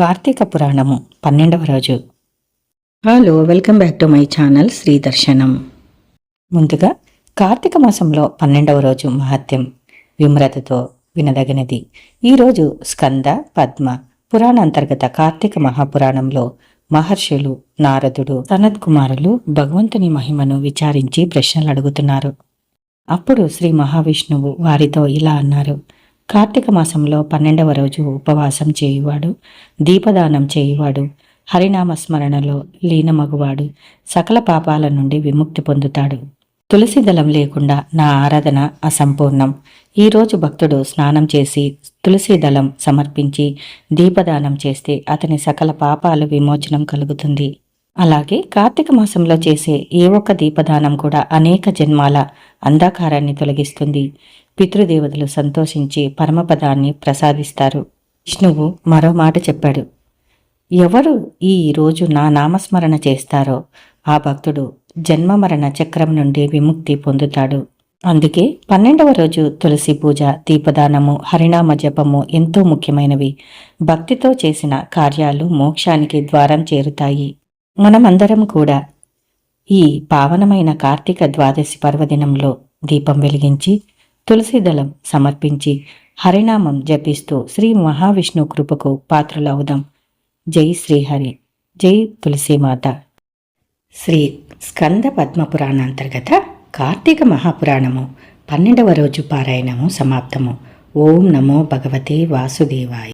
కార్తీక పురాణము పన్నెండవ రోజు. Hello welcome back to my channel Sri Darshanam. ముందుగా కార్తీక మాసంలో పన్నెండవ రోజు మహత్యం. విమ్రతతో వినదగినది. ఈరోజు స్కంద పద్మ పురాణ అంతర్గత కార్తీక మహాపురాణంలో మహర్షులు నారదుడు సనత్ కుమారులు భగవంతుని మహిమను విచారించి ప్రశ్నలు అడుగుతున్నారు. అప్పుడు శ్రీ మహావిష్ణువు వారితో ఇలా అన్నారు. కార్తీక మాసంలో పన్నెండవ రోజు ఉపవాసం చేయువాడు దీపదానం చేయువాడు హరినామ స్మరణలో లీనమగువాడు సకల పాపాల నుండి విముక్తి పొందుతాడు. తులసి దళం లేకుండా నా ఆరాధన అసంపూర్ణం. ఈరోజు భక్తుడు స్నానం చేసి తులసి దళం సమర్పించి దీపదానం చేస్తే అతని సకల పాపాలు విమోచనం కలుగుతుంది. అలాగే కార్తీక మాసంలో చేసే ఏ ఒక్క దీపదానం కూడా అనేక జన్మాల అంధకారాన్ని తొలగిస్తుంది. పితృదేవతలు సంతోషించి పరమపదాన్ని ప్రసాదిస్తారు. విష్ణువు మరో మాట చెప్పాడు. ఎవరు ఈ రోజు నా నామస్మరణ చేస్తారో ఆ భక్తుడు జన్మమరణ చక్రం నుండి విముక్తి పొందుతాడు. అందుకే పన్నెండవ రోజు తులసి పూజ దీపదానము హరినామ జపము ఎంతో ముఖ్యమైనవి. భక్తితో చేసిన కార్యాలు మోక్షానికి ద్వారం చేరుతాయి. మనమందరం కూడా ఈ పావనమైన కార్తీక ద్వాదశి పర్వదినంలో దీపం వెలిగించి తులసిదళం సమర్పించి హరినామం జపిస్తూ శ్రీ మహావిష్ణు కృపకు పాత్రులవుదాం. జై శ్రీహరి జై తులసీమాత. శ్రీ స్కంద పద్మ పురాణాంతర్గత కార్తీక మహాపురాణము పన్నెండవ రోజు పారాయణము సమాప్తము. ఓం నమో భగవతే వాసుదేవాయ.